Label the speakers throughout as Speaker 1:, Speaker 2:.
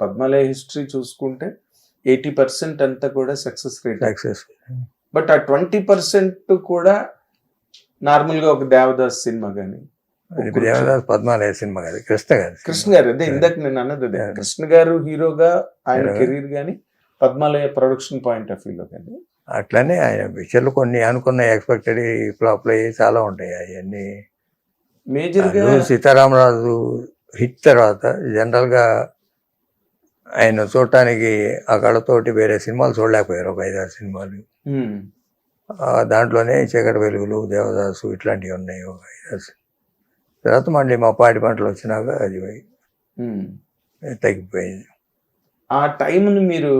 Speaker 1: Padmalaya history చూసుకుంటే eighty percent అంతా కూడా సక్సెస్ రేట్.
Speaker 2: సక్సెస్.
Speaker 1: బట్ ఆ ట్వంటీ పర్సెంట్ కూడా నార్మల్గా ఒక దేవదాస్ సినిమా కానీ
Speaker 2: దేవదాస్ పద్మాలయ సినిమా కదా కృష్ణ గారు
Speaker 1: కృష్ణ గారు అదే ఇందాక నేను అన్నది అదే. కృష్ణ గారు హీరోగా ఆయన. కెరీర్ కానీ పద్మాలయ ప్రొడక్షన్ పాయింట్ ఆఫ్ వ్యూలో కానీ
Speaker 2: అట్లనే ఆయన పిక్చర్లు కొన్ని అనుకున్న ఎక్స్పెక్టెడ్ ఫ్లాప్లు అయ్యి చాలా ఉంటాయి అవన్నీ.
Speaker 1: మేజర్గా
Speaker 2: అల్లు సీతారామరాజు హిట్ తర్వాత జనరల్గా ఆయన చూడటానికి ఆ కళతోటి వేరే సినిమాలు చూడలేకపోయారు ఒక ఐదారు సినిమాలు దాంట్లోనే చీకటి వెలుగులు దేవదాసు ఇట్లాంటివి ఉన్నాయి ఒక ఐదారు. తర్వాత మళ్ళీ మా పాడి పంటలు వచ్చినాక అది. తగ్గిపోయింది
Speaker 1: ఆ టైంని మీరు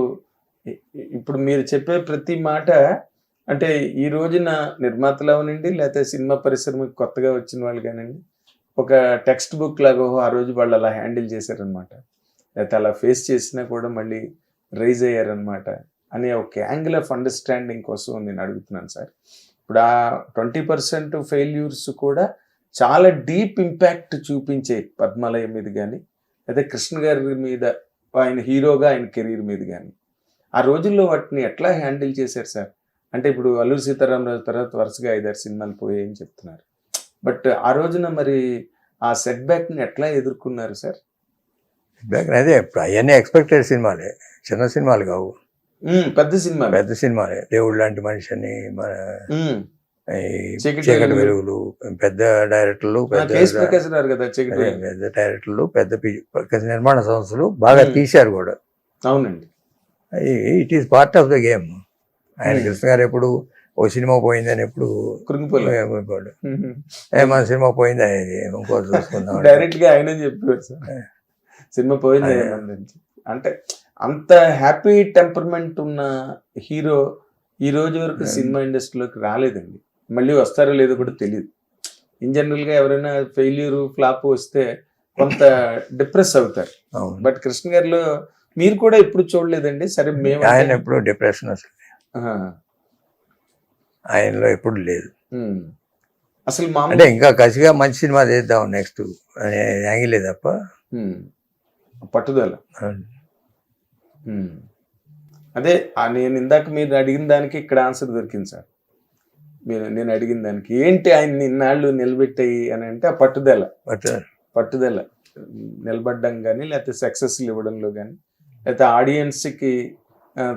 Speaker 1: ఇప్పుడు మీరు చెప్పే ప్రతి మాట అంటే ఈ రోజున నిర్మాతలు అవనండి లేకపోతే సినిమా పరిశ్రమకి కొత్తగా వచ్చిన వాళ్ళు కానివ్వండి ఒక టెక్స్ట్ బుక్ లాగా ఆ రోజు వాళ్ళు అలా హ్యాండిల్ చేశారనమాట లేకపోతే అలా ఫేస్ చేసినా కూడా మళ్ళీ రైజ్ అయ్యారనమాట అనే ఒక యాంగిల్ ఆఫ్ అండర్స్టాండింగ్ కోసం నేను అడుగుతున్నాను సార్. ఇప్పుడు ఆ ట్వంటీ పర్సెంట్ ఫెయిల్యూర్స్ కూడా చాలా డీప్ ఇంపాక్ట్ చూపించే పద్మాలయ మీద కానీ లేదా కృష్ణ గారి మీద ఆయన హీరోగా ఆయన కెరీర్ మీద కానీ. ఆ రోజుల్లో వాటిని ఎట్లా హ్యాండిల్ చేశారు సార్? అంటే ఇప్పుడు అల్లూరి సీతారామరాజు తర్వాత వరుసగా ఐదారు సినిమాలు పోయాయని చెప్తున్నారు. బట్ ఆ రోజున మరి ఆ సెట్ బ్యాక్ని ఎట్లా ఎదుర్కొన్నారు సార్?
Speaker 2: బ్యాక్ అదే అవన్నీ ఎక్స్పెక్టెడ్ సినిమాలే చిన్న సినిమాలు కావు
Speaker 1: పెద్ద సినిమా
Speaker 2: పెద్ద సినిమాలే దేవుడు లాంటి మనిషి అని మన
Speaker 1: చీకటి వెలుగులు.
Speaker 2: పెద్ద డైరెక్టర్లు పెద్ద. పెద్ద డైరెక్టర్లు పెద్ద నిర్మాణ సంస్థలు బాగా. తీశారు కూడా
Speaker 1: అవునండి
Speaker 2: it is part of the game ఆయన. కృష్ణ గారు ఎప్పుడు ఓ సినిమా పోయిందని ఎప్పుడు ఏమనుకోడు. ఏ మన సినిమా పోయిందా ఇది ఇంకో చూసుకుందాం
Speaker 1: డైరెక్ట్గా ఆయన చెప్పారు. సినిమా పోయింది. అంటే అంత హ్యాపీ టెంపర్మెంట్ ఉన్న హీరో ఈ రోజు వరకు
Speaker 2: Hmm.
Speaker 1: సినిమా ఇండస్ట్రీలోకి రాలేదండి మళ్ళీ వస్తారో లేదో కూడా తెలియదు ఇన్ జనరల్గా ఎవరైనా ఫెయిల్యూర్ ఫ్లాప్ వస్తే కొంత డిప్రెస్ అవుతారు. బట్ కృష్ణ గారిలో మీరు కూడా ఎప్పుడు చూడలేదండి సరే మేము
Speaker 2: ఆయన ఎప్పుడు డిప్రెషన్ అసలు. ఆయనలో ఎప్పుడు లేదు
Speaker 1: ఉమ్. అసలు
Speaker 2: అంటే ఇంకా కసిగా మంచి సినిమా చేద్దాం నెక్స్ట్ అనే యాంగిలే తప్ప.
Speaker 1: పట్టుదల. అదే నేను ఇందాక మీరు అడిగిన దానికి ఇక్కడ ఆన్సర్ దొరికింది సార్. మీరు నేను అడిగిన దానికి. ఏంటి ఆయన ఇన్నాళ్ళు నిలబెట్టాయి అని అంటే ఆ పట్టుదల. పట్టుదల. నిలబడ్డం కానీ లేకపోతే సక్సెస్లు ఇవ్వడంలో కానీ లేకపోతే ఆడియన్స్కి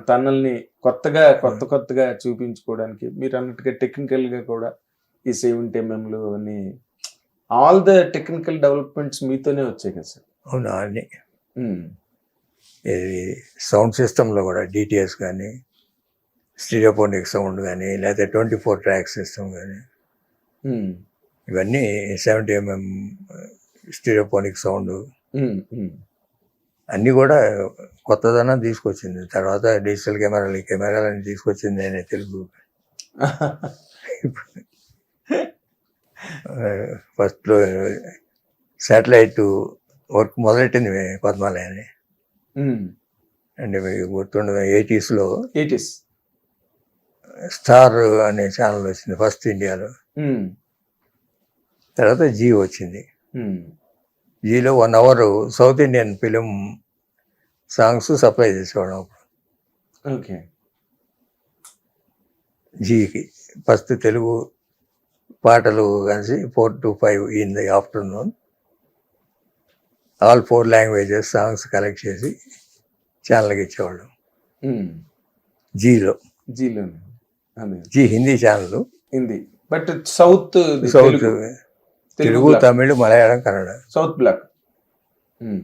Speaker 1: తనల్ని కొత్తగా కొత్త కొత్తగా చూపించుకోవడానికి మీరు అన్నట్టుగా టెక్నికల్గా కూడా ఈ సెవెంటీ ఎంఎంలు అని ఆల్ ద టెక్నికల్ డెవలప్మెంట్స్ మీతోనే వచ్చాయి కదా సార్.
Speaker 2: అవును. ఇది సౌండ్ సిస్టంలో కూడా డిటిఎస్ కానీ స్టీరియోపోనిక్ సౌండ్ కానీ లేకపోతే ట్వంటీ ఫోర్ ట్రాక్ సిస్టమ్ కానీ. ఇవన్నీ సెవెంటీ ఎంఎం స్టీరియోపోనిక్ సౌండ్. అన్నీ కూడా కొత్తదనం తీసుకొచ్చింది తర్వాత డిజిటల్ కెమెరాలు ఈ కెమెరాలని తీసుకొచ్చింది నేనే తెలుగు ఫస్ట్లో శాటిలైట్ వర్క్ మొదలెట్టింది పద్మాలయని
Speaker 1: ఉమ్.
Speaker 2: అంటే మీకు గుర్తుండదు ఎయిటీస్లో
Speaker 1: ఎయిటీస్.
Speaker 2: స్టార్ అనే ఛానల్ వచ్చింది ఫస్ట్ ఇండియాలో. తర్వాత జీ వచ్చింది. జీలో one hour south Indian film songs supply చేసేవాడు అప్పుడు.
Speaker 1: ఓకే.
Speaker 2: జీకి ఫస్ట్ తెలుగు పాటలు కలిసి four to five in the afternoon. All four languages songs collect చేసి ఛానల్కి ఇచ్చేవాళ్ళు.
Speaker 1: ఉమ్.
Speaker 2: జీలో.
Speaker 1: అదే.
Speaker 2: Zee Hindi channel.
Speaker 1: Hindi. But south
Speaker 2: south
Speaker 1: Telugu.
Speaker 2: Tamil Malayalam Kannada.
Speaker 1: South block. Um.